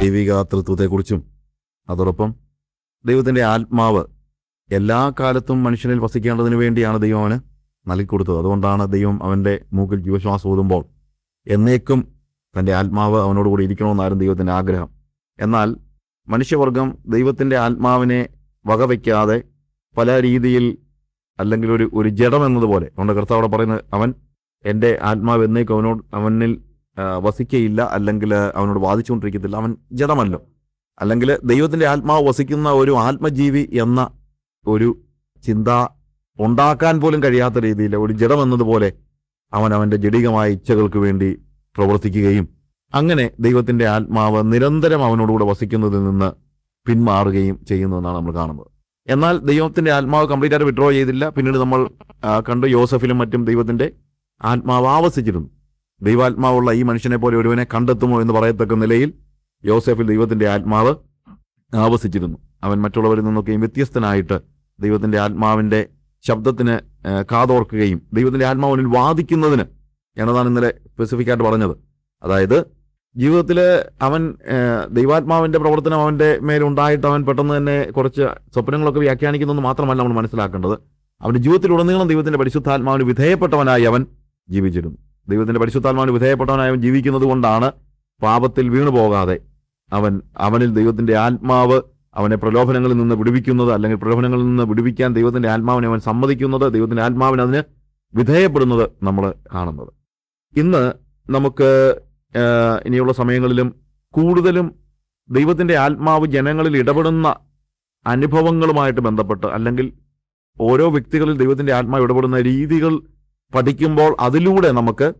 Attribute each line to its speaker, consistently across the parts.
Speaker 1: ദൈവിക തൃത്വത്തെക്കുറിച്ചും അതോടൊപ്പം ദൈവത്തിന്റെ ആത്മാവ് എല്ലാ കാലത്തും മനുഷ്യനിൽ വസിക്കേണ്ടതിന് വേണ്ടിയാണ് ദൈവം അവന് നൽകിക്കൊടുത്തത്. അതുകൊണ്ടാണ് ദൈവം അവന്റെ മൂക്കിൽ ജീവശ്വാസം ഊതുമ്പോൾ എന്നേക്കും തന്റെ ആത്മാവ് അവനോടുകൂടി ഇരിക്കണമെന്നായിരുന്നു ദൈവത്തിന്റെ ആഗ്രഹം. എന്നാൽ മനുഷ്യവർഗം ദൈവത്തിന്റെ ആത്മാവിനെ വകവയ്ക്കാതെ പല രീതിയിൽ അല്ലെങ്കിൽ ഒരു ഒരു ജഡം എന്നതുപോലെ അതുകൊണ്ട് കർത്താവ് അവിടെ പറയുന്നത് അവൻ എന്റെ ആത്മാവ് എന്നേക്കും അവനോട് അവനിൽ വസിക്കയില്ല അല്ലെങ്കിൽ അവനോട് വാദിച്ചുകൊണ്ടിരിക്കത്തില്ല. അവൻ ജഡമല്ലോ. അല്ലെങ്കിൽ ദൈവത്തിന്റെ ആത്മാവ് വസിക്കുന്ന ഒരു ആത്മജീവി എന്ന ഒരു ചിന്ത ഉണ്ടാക്കാൻ പോലും കഴിയാത്ത രീതിയിൽ ഒരു ജഡം എന്നതുപോലെ അവൻ അവന്റെ ജഡികമായ ഇച്ഛകൾക്ക് വേണ്ടി പ്രവർത്തിക്കുകയും അങ്ങനെ ദൈവത്തിന്റെ ആത്മാവ് നിരന്തരം അവനോടുകൂടെ വസിക്കുന്നതിൽ നിന്ന് പിന്മാറുകയും ചെയ്യുന്നതെന്നാണ് നമ്മൾ കാണുന്നത്. എന്നാൽ ദൈവത്തിന്റെ ആത്മാവ് കംപ്ലീറ്റ് ആയിട്ട് വിഡ്രോ ചെയ്തില്ല. പിന്നീട് നമ്മൾ കണ്ടു യോസഫിലും മറ്റും ദൈവത്തിന്റെ ആത്മാവ് ആവസിച്ചിരുന്നു. ദൈവാത്മാവുള്ള ഈ മനുഷ്യനെ പോലെ ഒരുവനെ കണ്ടെത്തുമോ എന്ന് പറയത്തക്ക നിലയിൽ യോസഫിൽ ദൈവത്തിന്റെ ആത്മാവ് ആവസിച്ചിരുന്നു. അവൻ മറ്റുള്ളവരിൽ നിന്നൊക്കെയും വ്യത്യസ്തനായിട്ട് ദൈവത്തിന്റെ ആത്മാവിന്റെ ശബ്ദത്തിന് കാതോർക്കുകയും ദൈവത്തിന്റെ ആത്മാവിനിൽ വാദിക്കുന്നതിന് എന്നതാണ് ഇന്നലെ സ്പെസിഫിക് ആയിട്ട് പറഞ്ഞത്. അതായത് ജീവിതത്തിൽ അവൻ ദൈവാത്മാവിന്റെ പ്രവർത്തനം അവന്റെ മേലുണ്ടായിട്ട് അവൻ പെട്ടെന്ന് തന്നെ കുറച്ച് സ്വപ്നങ്ങളൊക്കെ വ്യാഖ്യാനിക്കുന്നതെന്ന് മാത്രമല്ല നമ്മൾ മനസ്സിലാക്കേണ്ടത്. അവന്റെ ജീവിതത്തിലുടനീളം ദൈവത്തിന്റെ പരിശുദ്ധാത്മാവിന് വിധേയപ്പെട്ടവനായി അവൻ ജീവിച്ചിരുന്നു. ദൈവത്തിന്റെ പരിശുദ്ധാത്മാവിന് വിധേയപ്പെട്ടവനായവൻ ജീവിക്കുന്നത് കൊണ്ടാണ് പാപത്തിൽ വീണു പോകാതെ അവൻ അവനിൽ ദൈവത്തിന്റെ ആത്മാവ് അവനെ പ്രലോഭനങ്ങളിൽ നിന്ന് വിടുവിക്കുന്നത് അല്ലെങ്കിൽ പ്രലോഭനങ്ങളിൽ നിന്ന് വിടുവിക്കാൻ ദൈവത്തിന്റെ ആത്മാവിനെ അവൻ സമ്മതിക്കുന്നത് ദൈവത്തിന്റെ ആത്മാവിന് അതിന് വിധേയപ്പെടുന്നത് നമ്മൾ കാണുന്നത്. ഇന്ന് നമുക്ക് ഇനിയുള്ള സമയങ്ങളിലും കൂടുതലും ദൈവത്തിന്റെ ആത്മാവ് ജനങ്ങളിൽ ഇടപെടുന്ന അനുഭവങ്ങളുമായിട്ട് ബന്ധപ്പെട്ട് അല്ലെങ്കിൽ ഓരോ വ്യക്തികളിൽ ദൈവത്തിന്റെ ആത്മാവ് ഇടപെടുന്ന രീതികൾ പഠിക്കുമ്പോൾ അതിലൂടെ നമുക്ക്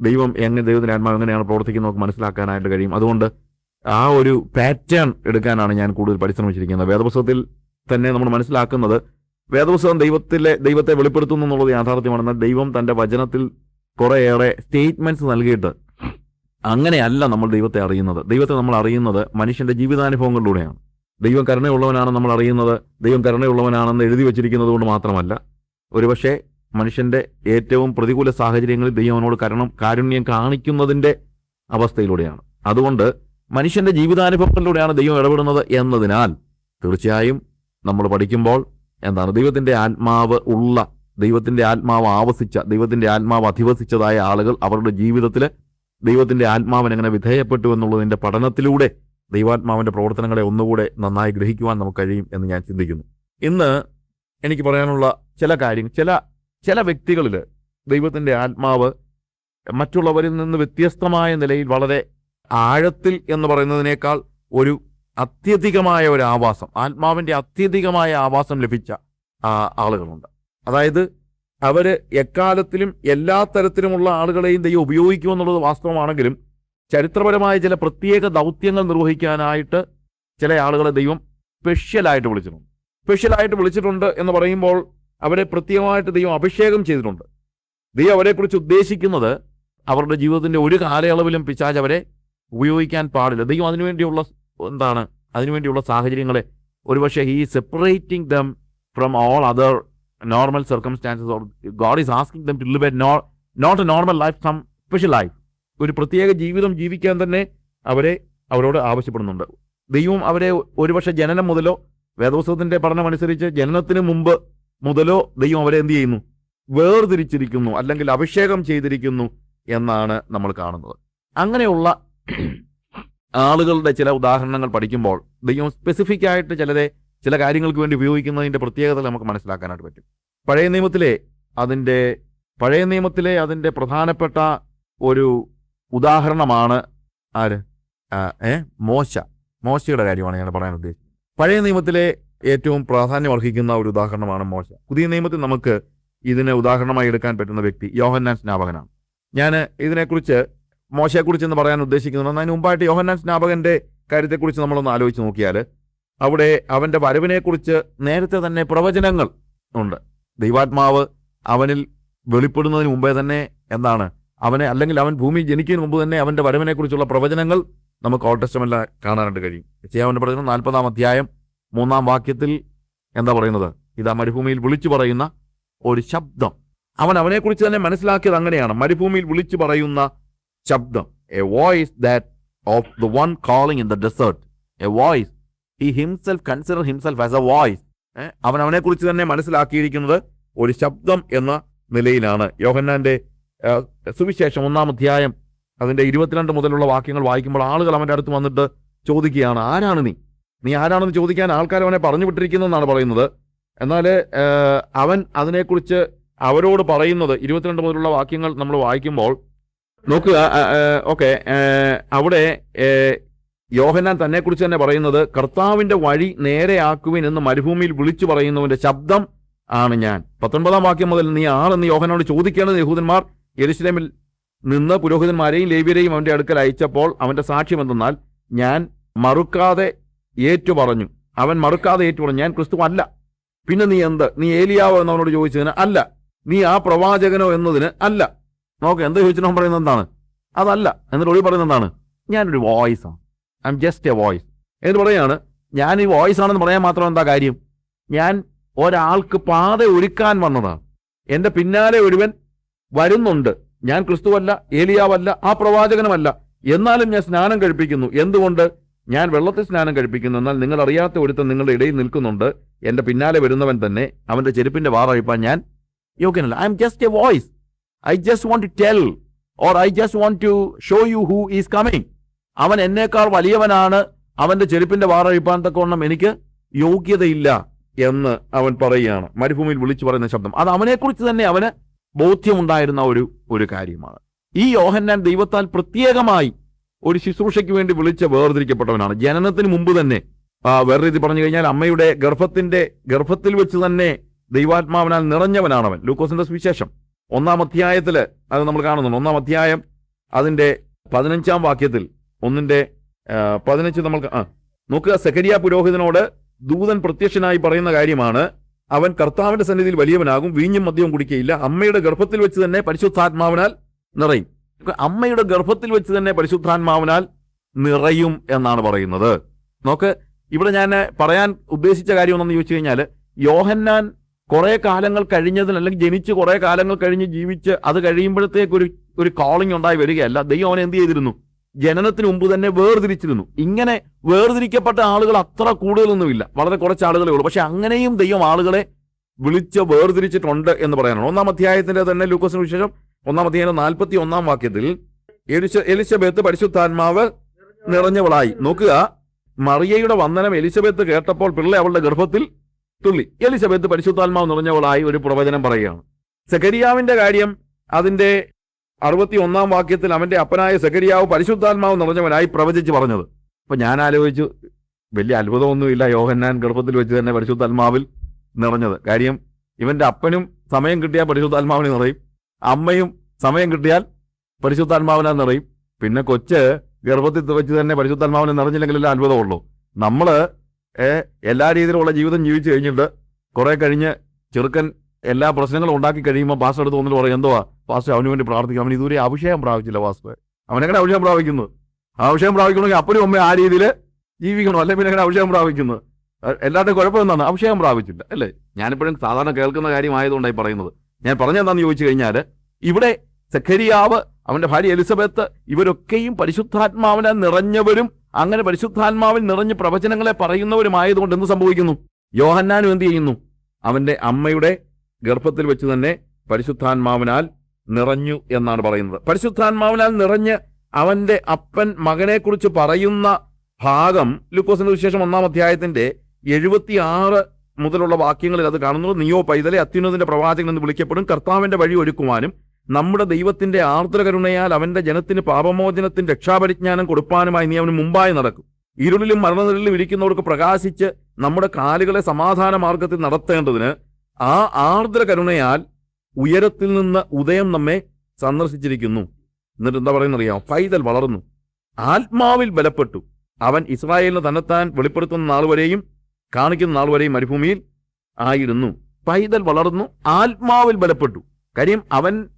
Speaker 1: ദൈവം എങ്ങനെ ദൈവത്തിന്റെ ആത്മാവ് എങ്ങനെയാണ് പ്രവർത്തിക്കുന്നത് നമുക്ക് മനസ്സിലാക്കാനായിട്ട് കഴിയും. അതുകൊണ്ട് ആ ഒരു പാറ്റേൺ എടുക്കാനാണ് ഞാൻ കൂടുതൽ പരിശ്രമിച്ചിരിക്കുന്നത്. വേദപുസ്തകത്തിൽ തന്നെ നമ്മൾ മനസ്സിലാക്കുന്നത് വേദപുസ്തകം ദൈവത്തിലെ ദൈവത്തെ വെളിപ്പെടുത്തുന്നു എന്നുള്ളത് യാഥാർത്ഥ്യമാണെന്നാൽ ദൈവം തന്റെ വചനത്തിൽ കുറേയേറെ സ്റ്റേറ്റ്മെന്റ്സ് നൽകിയിട്ട് അങ്ങനെയല്ല നമ്മൾ ദൈവത്തെ അറിയുന്നത്. ദൈവത്തെ നമ്മൾ അറിയുന്നത് മനുഷ്യന്റെ ജീവിതാനുഭവങ്ങളിലൂടെയാണ്. ദൈവം കരുണയുള്ളവനാണെന്ന് നമ്മൾ അറിയുന്നത് ദൈവം കരുണയുള്ളവനാണെന്ന് എഴുതി വച്ചിരിക്കുന്നത് കൊണ്ട് മാത്രമല്ല. ഒരുപക്ഷെ മനുഷ്യന്റെ ഏറ്റവും പ്രതികൂല സാഹചര്യങ്ങളിൽ ദൈവം അവനോട് കരണം കാരുണ്യം കാണിക്കുന്നതിന്റെ അവസ്ഥയിലൂടെയാണ്. അതുകൊണ്ട് മനുഷ്യന്റെ ജീവിതാനുഭവങ്ങളിലൂടെയാണ് ദൈവം ഇടപെടുന്നത് എന്നതിനാൽ തീർച്ചയായും നമ്മൾ പഠിക്കുമ്പോൾ എന്താണ് ദൈവത്തിന്റെ ആത്മാവ് ഉള്ള ദൈവത്തിന്റെ ആത്മാവ് ആവസിച്ച ദൈവത്തിന്റെ ആത്മാവ് അധിവസിച്ചതായ ആളുകൾ അവരുടെ ജീവിതത്തിൽ ദൈവത്തിന്റെ ആത്മാവിന് എങ്ങനെ വിധേയപ്പെട്ടു എന്നുള്ളതിന്റെ പഠനത്തിലൂടെ ദൈവാത്മാവിന്റെ പ്രവർത്തനങ്ങളെ ഒന്നുകൂടെ നന്നായി ഗ്രഹിക്കുവാൻ നമുക്ക് കഴിയും എന്ന് ഞാൻ ചിന്തിക്കുന്നു. ഇന്ന് എനിക്ക് പറയാനുള്ള ചില കാര്യങ്ങൾ ചില ചില വ്യക്തികളിൽ ദൈവത്തിന്റെ ആത്മാവ് മറ്റുള്ളവരിൽ നിന്ന് വ്യത്യസ്തമായ നിലയിൽ വളരെ ആഴത്തിൽ എന്ന് പറയുന്നതിനേക്കാൾ ഒരു അത്യധികമായ ഒരു ആവാസം ആത്മാവിന്റെ അത്യധികമായ ആവാസം ലഭിച്ച ആളുകളുണ്ട്. അതായത് അവർ എക്കാലത്തിലും എല്ലാ തരത്തിലുമുള്ള ആളുകളെയും ദൈവം ഉപയോഗിക്കുമെന്നുള്ളത് വാസ്തവമാണെങ്കിലും ചരിത്രപരമായ ചില പ്രത്യേക ദൗത്യങ്ങൾ നിർവഹിക്കാനായിട്ട് ചില ആളുകളെ ദൈവം സ്പെഷ്യലായിട്ട് വിളിച്ചിട്ടുണ്ട്. സ്പെഷ്യലായിട്ട് വിളിച്ചിട്ടുണ്ട് എന്ന് പറയുമ്പോൾ അവരെ പ്രത്യേകമായിട്ട് ദൈവം അഭിഷേകം ചെയ്തിട്ടുണ്ട്. ദൈവം അവരെക്കുറിച്ച് ഉദ്ദേശിക്കുന്നത് അവരുടെ ജീവിതത്തിന്റെ ഒരു കാലയളവിലും പിശാജ് അവരെ ഉപയോഗിക്കാൻ പാടില്ല. ദൈവം അതിനുവേണ്ടിയുള്ള എന്താണ്? അതിനുവേണ്ടിയുള്ള സാഹചര്യങ്ങളെ ഒരുപക്ഷെ he separating them from all other normal circumstances or God is asking them to live a not a normal life some special life ഒരു പ്രത്യേക ജീവിതം ജീവിക്കാൻ തന്നെ അവരെ അവരോട് ആവശ്യപ്പെടുന്നുണ്ട്. ദൈവം അവരെ ഒരുപക്ഷെ ജനനം മുതലോ വേദോത്സവത്തിന്റെ പഠനമനുസരിച്ച് ജനനത്തിന് മുമ്പ് മുതലോ ദൈവം അവരെ എന്ത് ചെയ്യുന്നു? വേർതിരിച്ചിരിക്കുന്നു അല്ലെങ്കിൽ അഭിഷേകം ചെയ്തിരിക്കുന്നു എന്നാണ് നമ്മൾ കാണുന്നത്. അങ്ങനെയുള്ള ആളുകളുടെ ചില ഉദാഹരണങ്ങൾ പഠിക്കുമ്പോൾ ദൈവം സ്പെസിഫിക് ആയിട്ട് ചിലരെ ചില കാര്യങ്ങൾക്ക് വേണ്ടി ഉപയോഗിക്കുന്നതിന്റെ പ്രത്യേകത നമുക്ക് മനസ്സിലാക്കാനായിട്ട് പറ്റും. പഴയ നിയമത്തിലെ അതിന്റെ പഴയ നിയമത്തിലെ അതിന്റെ പ്രധാനപ്പെട്ട ഒരു ഉദാഹരണമാണ് ആര്? ഏ? മോശ. മോശയുടെ കാര്യമാണ് ഞാൻ പറയാൻ ഉദ്ദേശിച്ചത്. പഴയ നിയമത്തിലെ ഏറ്റവും പ്രാധാന്യം അർഹിക്കുന്ന ഒരു ഉദാഹരണമാണ് മോശ. പുതിയ നിയമത്തിൽ നമുക്ക് ഇതിനെ ഉദാഹരണമായി എടുക്കാൻ പറ്റുന്ന വ്യക്തി യോഹന്നാൻ സ്നാപകനാണ്. ഞാൻ ഇതിനെക്കുറിച്ച് മോശയെക്കുറിച്ച് എന്ന് പറയാൻ ഉദ്ദേശിക്കുന്നത് അതിന് മുമ്പായിട്ട് യോഹന്നാൻ സ്നാപകന്റെ കാര്യത്തെക്കുറിച്ച് നമ്മളൊന്ന് ആലോചിച്ച് നോക്കിയാൽ അവിടെ അവന്റെ വരവിനെക്കുറിച്ച് നേരത്തെ തന്നെ പ്രവചനങ്ങൾ ഉണ്ട്. ദൈവാത്മാവ് അവനിൽ വെളിപ്പെടുന്നതിന് മുമ്പേ തന്നെ എന്താണ്? അവനെ അല്ലെങ്കിൽ അവൻ ഭൂമി ജനിക്കുന്നതിന് മുമ്പ് തന്നെ അവന്റെ വരവിനെക്കുറിച്ചുള്ള പ്രവചനങ്ങൾ നമുക്ക് ഓട്ടസ്റ്റമെല്ലാം കാണാനായിട്ട് കഴിയും. ചെയ്യാവന്റെ പ്രവചനം നാൽപ്പതാം അധ്യായം മൂന്നാം വാക്യത്തിൽ എന്താ പറയുന്നത്? ഇതാ മരുഭൂമിയിൽ വിളിച്ചു പറയുന്ന ഒരു ശബ്ദം. അവൻ അവനെക്കുറിച്ച് തന്നെ മനസ്സിലാക്കിയത് അങ്ങനെയാണ്. മരുഭൂമിയിൽ വിളിച്ചു പറയുന്ന ശബ്ദം. A voice that of the one calling in the desert a voice he himself consider himself as a voice അവൻ അവനെ കുറിച്ച് തന്നെ മനസ്സിലാക്കിയിരിക്കുന്നത് ഒരു ശബ്ദം എന്ന നിലയിലാണ്. യോഹന്നാന്റെ സുവിശേഷം ഒന്നാം അധ്യായം അതിന്റെ ഇരുപത്തിരണ്ട് മുതലുള്ള വാക്യങ്ങൾ വായിക്കുമ്പോൾ ആളുകൾ അവന്റെ അടുത്ത് വന്നിട്ട് ചോദിക്കുകയാണ് ആരാണ് നീ? നീ ആരാണെന്ന് ചോദിക്കാൻ ആൾക്കാർ അവനെ പറഞ്ഞു വിട്ടിരിക്കുന്നതെന്നാണ് പറയുന്നത്. എന്നാൽ അവൻ അതിനെക്കുറിച്ച് അവരോട് പറയുന്നത് ഇരുപത്തിരണ്ട് മുതലുള്ള വാക്യങ്ങൾ നമ്മൾ വായിക്കുമ്പോൾ നോക്കുക ഓക്കെ അവിടെ യോഹനാൻ തന്നെക്കുറിച്ച് തന്നെ പറയുന്നത് കർത്താവിന്റെ വഴി നേരെയാക്കുവിൻ എന്ന് മരുഭൂമിയിൽ വിളിച്ചു പറയുന്നവന്റെ ശബ്ദം ആണ് ഞാൻ. പത്തൊൻപതാം വാക്യം മുതൽ നീ ആളെന്ന് യോഹനോട് ചോദിക്കേണ്ടത് യഹൂദന്മാർ യരുസലേമിൽ നിന്ന് പുരോഹിതന്മാരെയും ലേവ്യരെയും അവന്റെ അടുക്കൽ അയച്ചപ്പോൾ അവന്റെ സാക്ഷ്യം എന്തെന്നാൽ ഞാൻ മറുക്കാതെ ഏറ്റു പറഞ്ഞു അവൻ മറുക്കാതെ ഏറ്റു പറഞ്ഞു ഞാൻ ക്രിസ്തു അല്ല. പിന്നെ നീ എന്ത്? നീ ഏലിയാവോ എന്നവനോട് ചോദിച്ചതിന് അല്ല. നീ ആ പ്രവാചകനോ എന്നതിന് അല്ല. നോക്ക് എന്ത് ചോദിച്ചു പറയുന്നത് എന്താണ്? അതല്ല. എന്നിട്ട് ഒളി പറയുന്നത് എന്താണ്? ഞാനൊരു വോയിസ് ആണ്. I'm just a voice എന്ന് പറയാണ് ഞാൻ ഈ വോയിസ് ആണെന്ന് പറയാൻ മാത്രം എന്താ കാര്യം? ഞാൻ ഒരാൾക്ക് പാത ഒരുക്കാൻ വന്നതാണ്. എന്റെ പിന്നാലെ ഒരുവൻ വരുന്നുണ്ട്. ഞാൻ ക്രിസ്തുവല്ല ഏലിയാവല്ല ആ പ്രവാചകനുമല്ല. എന്നാലും ഞാൻ സ്നാനം കഴിപ്പിക്കുന്നു. എന്തുകൊണ്ട്? ഞാൻ വെള്ളത്തിൽ സ്നാനം കഴിപ്പിക്കുന്നു എന്നാൽ നിങ്ങൾ അറിയാത്ത ഒരുത്തൻ നിങ്ങളുടെ ഇടയിൽ നിൽക്കുന്നുണ്ട്. എന്റെ പിന്നാലെ വരുന്നവൻ തന്നെ അവന്റെ ചെരുപ്പിന്റെ വാറഴിപ്പാൻ ഞാൻ യോഗ്യനല്ല. I'm just a voice I just want to tell or I just want to show you who is coming അവൻ എന്നേക്കാൾ വലിയവനാണ്. അവന്റെ ചെരുപ്പിന്റെ വാറഴിപ്പാൻ തക്കവണ്ണം എനിക്ക് യോഗ്യതയില്ല എന്ന് അവൻ പറയുകയാണ്. മരുഭൂമിയിൽ വിളിച്ചു പറയുന്ന ശബ്ദം. അത് അവനെക്കുറിച്ച് തന്നെ അവന് ബോധ്യമുണ്ടായിരുന്ന ഒരു ഒരു കാര്യമാണ്. ഈ യോഹന്നാൻ ദൈവത്താൽ പ്രത്യേകമായി ഒരു ശുശ്രൂഷയ്ക്ക് വേണ്ടി വിളിച്ച വേർതിരിക്കപ്പെട്ടവനാണ്. ജനനത്തിന് മുമ്പ് തന്നെ വേറെ രീതി പറഞ്ഞു കഴിഞ്ഞാൽ അമ്മയുടെ ഗർഭത്തിന്റെ ഗർഭത്തിൽ വെച്ച് തന്നെ ദൈവാത്മാവിനാൽ നിറഞ്ഞവനാണവൻ. ലൂക്കോസിന്റെ സുവിശേഷം. ഒന്നാം അധ്യായത്തിൽ അത് നമ്മൾ കാണുന്നുണ്ട്. ഒന്നാം അധ്യായം അതിന്റെ പതിനഞ്ചാം വാക്യത്തിൽ ഒന്നിന്റെ പതിനഞ്ച് നമ്മൾ നോക്കുക. സെക്കരിയ പുരോഹിതനോട് ദൂതൻ പ്രത്യക്ഷനായി പറയുന്ന കാര്യമാണ് അവൻ കർത്താവിന്റെ സന്നിധിയിൽ വലിയവനാകും വീഞ്ഞും മദ്യവും കുടിക്കുകയില്ല അമ്മയുടെ ഗർഭത്തിൽ വെച്ച് തന്നെ പരിശുദ്ധാത്മാവിനാൽ നിറയും. അമ്മയുടെ ഗർഭത്തിൽ വെച്ച് തന്നെ പരിശുദ്ധാത്മാവിനാൽ നിറയും എന്നാണ് പറയുന്നത്. നോക്ക് ഇവിടെ ഞാൻ പറയാൻ ഉദ്ദേശിച്ച കാര്യം ഒന്നെന്ന് ചോദിച്ചു കഴിഞ്ഞാൽ യോഹന്നാൻ കുറെ കാലങ്ങൾ കഴിഞ്ഞതിന് അല്ലെങ്കിൽ ജനിച്ച് കുറെ കാലങ്ങൾ കഴിഞ്ഞ് ജീവിച്ച് അത് കഴിയുമ്പോഴത്തേക്ക് ഒരു ഒരു കോളിംഗ് ഉണ്ടായി വരികയല്ല. ദൈവം അവനെ എന്ത് ചെയ്തിരുന്നു? ജനനത്തിന് മുമ്പ് തന്നെ വേർതിരിച്ചിരുന്നു. ഇങ്ങനെ വേർതിരിക്കപ്പെട്ട ആളുകൾ അത്ര കൂടുതലൊന്നുമില്ല. വളരെ കുറച്ച് ആളുകളേ ഉള്ളൂ. പക്ഷെ അങ്ങനെയും ദൈവം ആളുകളെ വിളിച്ച് വേർതിരിച്ചിട്ടുണ്ട് എന്ന് പറയാനാണ് ഒന്നാം അധ്യായത്തിന്റെ തന്നെ ലൂക്കോസിന് വിശേഷം ഒന്നാം അധ്യായം നാൽപ്പത്തി ഒന്നാം വാക്യത്തിൽ എലിശബത്ത് പരിശുദ്ധാത്മാവ് നിറഞ്ഞവളായി. നോക്കുക. മറിയയുടെ വന്ദനം എലിസബത്ത് കേട്ടപ്പോൾ പിള്ള അവളുടെ ഗർഭത്തിൽ തുള്ളി. എലിസബത്ത് പരിശുദ്ധാത്മാവ് നിറഞ്ഞവളായി ഒരു പ്രവചനം പറയുകയാണ്. സെക്കരിയാവിന്റെ കാര്യം അതിന്റെ അറുപത്തി ഒന്നാം വാക്യത്തിൽ അവന്റെ അപ്പനായ സെക്കരിയാവ് പരിശുദ്ധാത്മാവ് നിറഞ്ഞവനായി പ്രവചിച്ച് പറഞ്ഞത്. അപ്പൊ ഞാൻ ആലോചിച്ചു വലിയ അത്ഭുതമൊന്നുമില്ല യോഹന്നാൻ ഗർഭത്തിൽ വെച്ച് തന്നെ പരിശുദ്ധാത്മാവിൽ നിറഞ്ഞത്. കാര്യം ഇവന്റെ അപ്പനും സമയം കിട്ടിയാൽ പരിശുദ്ധാത്മാവിനെ നിറയും. അമ്മയും സമയം കിട്ടിയാൽ പരിശുദ്ധാത്മാവിനെ നിറയും. പിന്നെ കൊച്ച് ഗർഭത്തിൽ വെച്ച് തന്നെ പരിശുദ്ധാത്മാവിനെ നിറഞ്ഞില്ലെങ്കിലല്ലേ അത്ഭുതമുള്ളൂ. നമ്മൾ എല്ലാ രീതിയിലുള്ള ജീവിതം ജീവിച്ചു കഴിഞ്ഞിട്ട് കുറെ കഴിഞ്ഞ് ചെറുക്കൻ എല്ലാ പ്രശ്നങ്ങളും ഉണ്ടാക്കി കഴിയുമ്പോൾ പാസ്റ്റർ എടുത്ത് ഒന്നിൽ പറയും എന്തുവാ? പാസ്റ്റർ അവന് വേണ്ടി പ്രാർത്ഥിക്കും. അവൻ ഇതുവരെ അഭിഷേകം പ്രാപിച്ചില്ല പാസ്റ്റർ അവനെങ്ങനെ അഭിഷേകം പ്രാപിക്കുന്നു? അഭിഷേകം പ്രാപിക്കണമെങ്കിൽ അപ്പനും അമ്മയും ആ രീതിയിൽ ജീവിക്കണം. അല്ലെങ്കിൽ പിന്നെ എങ്ങനെ അഭിഷേകം പ്രാപിക്കുന്നു? എല്ലാവരുടെയും കുഴപ്പം അഭിഷേകം പ്രാപിച്ചില്ല. അല്ലേ? ഞാനിപ്പോഴും സാധാരണ കേൾക്കുന്ന കാര്യമായതുകൊണ്ടായി പറയുന്നത്. ഞാൻ പറഞ്ഞെന്താണെന്ന് ചോദിച്ചു കഴിഞ്ഞാൽ ഇവിടെ സെഖരിയാവ് അവന്റെ ഭാര്യ എലിസബത്ത് ഇവരൊക്കെയും പരിശുദ്ധാത്മാവിനെ നിറഞ്ഞവരും അങ്ങനെ പരിശുദ്ധാത്മാവിൽ നിറഞ്ഞ് പ്രവചനങ്ങളെ പറയുന്നവരുമായതുകൊണ്ട് എന്ത് സംഭവിക്കുന്നു? യോഹന്നാനും എന്ത് ചെയ്യുന്നു? അവന്റെ അമ്മയുടെ ഗർഭത്തിൽ വെച്ച് തന്നെ പരിശുദ്ധാത്മാവിനാൽ നിറഞ്ഞു എന്നാണ് പറയുന്നത്. പരിശുദ്ധാത്മാവിനാൽ നിറഞ്ഞ് അവന്റെ അപ്പൻ മകനെക്കുറിച്ച് പറയുന്ന ഭാഗം ലുക്കോസിന്റെ വിശേഷം ഒന്നാം അധ്യായത്തിന്റെ എഴുപത്തിയാറ് മുതലുള്ള വാക്യങ്ങളിൽ അത് കാണുന്നത് നിയോ പൈതലെ അത്യുന്നതിന്റെ പ്രവാചകൻ എന്ന് വിളിക്കപ്പെടും. കർത്താവിന്റെ വഴി ഒരുക്കുവാനും നമ്മുടെ ദൈവത്തിന്റെ ആർദ്ര കരുണയാൽ അവന്റെ ജനത്തിന് പാപമോചനത്തിന് രക്ഷാപരിജ്ഞാനം കൊടുപ്പാനുമായി നീ അവന് മുമ്പായി നടക്കും. ഇരുളിലും മരണനിരലിലും ഇരിക്കുന്നവർക്ക് പ്രകാശിച്ച് നമ്മുടെ കാലുകളെ സമാധാന മാർഗത്തിൽ നടത്തേണ്ടതിന് ആ ആർദ്ര കരുണയാൽ ഉയരത്തിൽ നിന്ന് ഉദയം നമ്മെ സന്ദർശിച്ചിരിക്കുന്നു. എന്നിട്ട് എന്താ പറയുന്നറിയാം പൈതൽ വളർന്നു. ആത്മാവിൽ ബലപ്പെട്ടു. അവൻ ഇസ്രായേലിന് തന്നെത്താൻ വെളിപ്പെടുത്തുന്ന നാൾ വരെയും കാണിക്കുന്ന നാൾ വരെയും മരുഭൂമിയിൽ ആയിരുന്നു. പൈതൽ വളർന്നു ആത്മാവിൽ ബലപ്പെട്ടു. കാര്യം അവൻ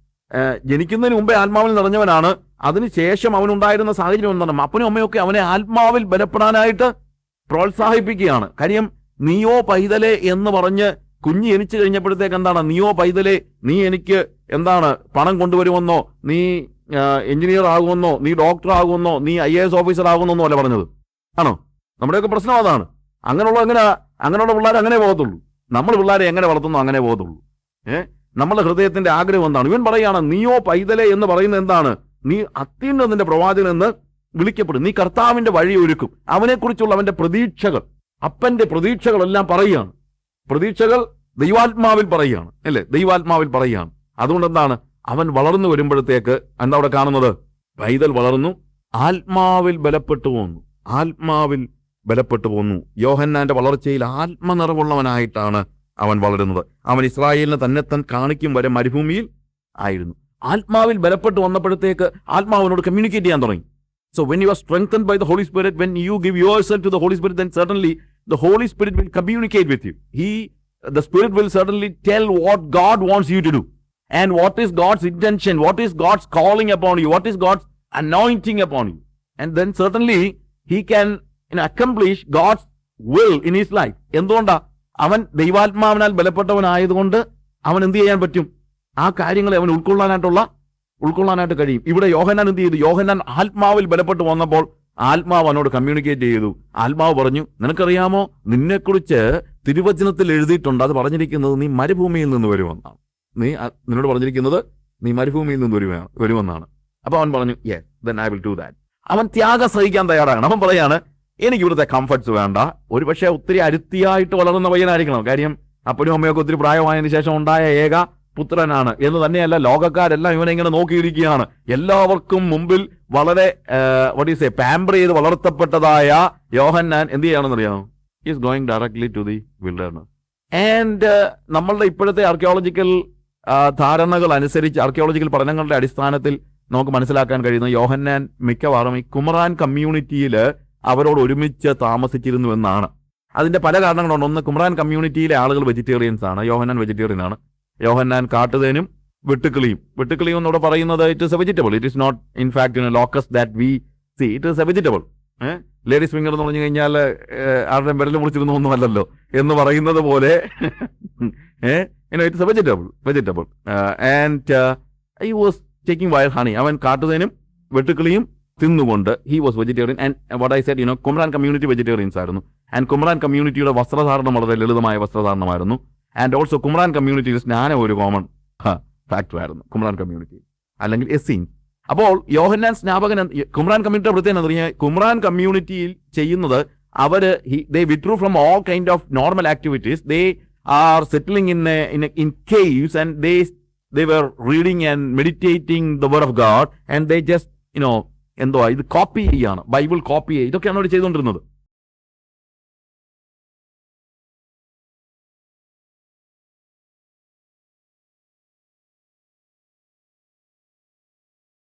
Speaker 1: ജനിക്കുന്നതിന് മുമ്പേ ആത്മാവിൽ നിറഞ്ഞവനാണ്. അതിനുശേഷം അവനുണ്ടായിരുന്ന സാഹചര്യം എന്താണ്? അപ്പനും അമ്മയൊക്കെ അവനെ ആത്മാവിൽ ബലപ്പെടാനായിട്ട് പ്രോത്സാഹിപ്പിക്കുകയാണ്. കാര്യം നീയോ പൈതലെ എന്ന് പറഞ്ഞ് കുഞ്ഞ് ജനിച്ചു കഴിഞ്ഞപ്പോഴത്തേക്ക് എന്താണ്? നീയോ പൈതലെ നീ എനിക്ക് എന്താണ്? പണം കൊണ്ടുവരുമെന്നോ നീ എഞ്ചിനീയർ ആകുമെന്നോ നീ ഡോക്ടർ ആകുമെന്നോ നീ ഐ എ എസ് ഓഫീസർ ആകുമെന്നോ അല്ല പറഞ്ഞത്? ആണോ? നമ്മുടെയൊക്കെ പ്രശ്നം അതാണ്. അങ്ങനെയുള്ള എങ്ങനെ? അങ്ങനെയുള്ള പിള്ളേർ അങ്ങനെ പോകത്തുള്ളൂ. നമ്മൾ പിള്ളേരെ എങ്ങനെ വളർത്തുന്നു അങ്ങനെ പോകത്തുള്ളൂ. ഏഹ് നമ്മുടെ ഹൃദയത്തിന്റെ ആഗ്രഹം എന്താണ്? ഇവൻ പറയാണ് നീയോ പൈതലെ എന്ന് പറയുന്നത് എന്താണ്? നീ അത്യുന്നതിന്റെ പ്രവാചകൻ എന്ന് വിളിക്കപ്പെടും. നീ കർത്താവിന്റെ വഴി ഒരുക്കും. അവനെക്കുറിച്ചുള്ള അവന്റെ പ്രതീക്ഷകൾ അപ്പന്റെ പ്രതീക്ഷകളെല്ലാം പറയുകയാണ്. പ്രതീക്ഷകൾ ദൈവാത്മാവിൽ പറയുകയാണ് അല്ലേ? ദൈവാത്മാവിൽ പറയുകയാണ്. അതുകൊണ്ട് എന്താണ്? അവൻ വളർന്നു വരുമ്പോഴത്തേക്ക് എന്താ അവിടെ കാണുന്നത്? പൈതൽ വളർന്നു ആത്മാവിൽ ബലപ്പെട്ടു പോന്നു. ആത്മാവിൽ ബലപ്പെട്ടു പോന്നു. യോഹന്നാന്റെ വളർച്ചയിൽ ആത്മനിറവുള്ളവനായിട്ടാണ് അവൻ വളരുന്നത് അവൻ ഇസ്രായേലിനെ തന്നെ താൻ കാണിക്കും വരെ മരുഭൂമിയിൽ ആയിരുന്നു ആത്മാവിൽ ബലപ്പെട്ട് വന്നപ്പോഴത്തേക്ക് ആത്മാവിനോട് കമ്മ്യൂണിക്കേറ്റ് ചെയ്യാൻ തുടങ്ങി so when you are strengthen by the Holy Spirit when you give yourself to the Holy Spirit then certainly the holy spirit will communicate with you he the spirit will certainly tell what god wants you to do and what is god's intention what is god's calling upon you what is god's anointing upon you and then certainly he can you know, accomplish god's will in his എന്തുകൊണ്ടാ അവൻ ദൈവാത്മാവിനാൽ ബലപ്പെട്ടവനായതുകൊണ്ട് അവൻ എന്ത് ചെയ്യാൻ പറ്റും? ആ കാര്യങ്ങളെ അവൻ ഉൾക്കൊള്ളാനായിട്ടുള്ള ഉൾക്കൊള്ളാനായിട്ട് കഴിയും. ഇവിടെ യോഹനാൻ എന്ത് ചെയ്തു? യോഹനാൻ ആത്മാവിൽ ബലപ്പെട്ട് വന്നപ്പോൾ ആത്മാവ് അവനോട് കമ്മ്യൂണിക്കേറ്റ് ചെയ്തു. ആത്മാവ് പറഞ്ഞു നിനക്കറിയാമോ? നിന്നെക്കുറിച്ച് തിരുവചനത്തിൽ എഴുതിയിട്ടുണ്ട്. അത് പറഞ്ഞിരിക്കുന്നത് നീ മരുഭൂമിയിൽ നിന്ന് വരുമെന്നാണ്. നീ നിന്നോട് പറഞ്ഞിരിക്കുന്നത് നീ മരുഭൂമിയിൽ നിന്ന് വരുമ വരുമെന്നാണ്. അപ്പൊ അവൻ പറഞ്ഞു yes then I will do that അവൻ ത്യാഗം സഹിക്കാൻ തയ്യാറാണ്. അവൻ പറയാണ് എനിക്ക് ഇവിടുത്തെ കംഫർട്ട്സ് വേണ്ട. ഒരു പക്ഷേ ഒത്തിരി അരുത്തിയായിട്ട് വളർന്ന പയ്യനായിരിക്കണം. കാര്യം അപ്പനും അമ്മയൊക്കെ ഒത്തിരി പ്രായമായതിനു ശേഷം ഉണ്ടായ ഏക പുത്രനാണ്. എന്ന് തന്നെയല്ല ലോകക്കാരെല്ലാം ഇവനെ ഇങ്ങനെ നോക്കിയിരിക്കുകയാണ്. എല്ലാവർക്കും മുമ്പിൽ വളരെ വട്ട് ഈസ് പാമ്പർ ചെയ്ത് വളർത്തപ്പെട്ടതായ യോഹന്നാൻ എന്ത് ചെയ്യാണെന്നറിയാമോ is going directly to the wilderness and നമ്മളുടെ ഇപ്പോഴത്തെ ആർക്കിയോളജിക്കൽ ധാരണകൾ അനുസരിച്ച് ആർക്കിയോളജിക്കൽ പഠനങ്ങളുടെ അടിസ്ഥാനത്തിൽ നമുക്ക് മനസ്സിലാക്കാൻ കഴിയുന്ന യോഹന്നാൻ മിക്കവാറും ഈ കുമറാൻ കമ്മ്യൂണിറ്റിയിൽ അവരോട് ഒരുമിച്ച് താമസിച്ചിരുന്നു എന്നാണ് അതിന്റെ പല കാരണങ്ങളുണ്ട് ഒന്ന് കുമറാൻ കമ്മ്യൂണിറ്റിയിലെ ആളുകൾ വെജിറ്റേറിയൻസ് ആണ്. യോഹന്നാൻ വെജിറ്റേറിയൻ ആണ്. യോഹന്നാൻ കാട്ടുതേനും വെട്ടുക്കിളിയും. വെട്ടുക്കിളിയും എന്നോട് പറയുന്നത് it is a vegetable it is not in a in locust that we see it is a vegetable ladies finger എന്ന് പറഞ്ഞു കഴിഞ്ഞാൽ ആരുടെ വിരൽ മുറിച്ചിരുന്ന ഒന്നുമല്ലല്ലോ എന്ന് പറയുന്നത് പോലെ. It's a vegetable vegetable and I was taking wild honey അവൻ കാട്ടുതേനും വെട്ടുക്കിളിയും തിന്നുകൊണ്ട് he was vegetarian and what I said you know Qumran community vegetarians ആയിരുന്നു. ആൻഡ് കുമരാൻ കമ്മ്യൂണിറ്റിയുടെ വസ്ത്രധാരണം വളരെ ലളിതമായ വസ്ത്രധാരണമായിരുന്നു. ആൻഡ് ഓൾസോ കുമറാൻ കമ്മ്യൂണിറ്റി സ്നാനം ഒരു കോമൺ ഫാക്ടർ ആയിരുന്നു. കുമരാൻ കമ്മ്യൂണിറ്റി അല്ലെങ്കിൽ എസ്സീൻ അപ്പോൾ യോഹന്നാൻ സ്നാപകൻ കുമരാൻ കമ്മ്യൂണിറ്റി പ്രത്യേകത എന്താ പറഞ്ഞാൽ കുമരാൻ കമ്മ്യൂണിറ്റിയിൽ ചെയ്യുന്നത് അവർ they withdrew from all kind of normal activities they are settling in in caves and they they were reading and meditating the word of God and they just you know എന്തോ ഇത് copy ചെയ്യാണ്. Bible copy ചെയ്യുക ഇതൊക്കെയാണ് അവർ ചെയ്തുകൊണ്ടിരുന്നത്.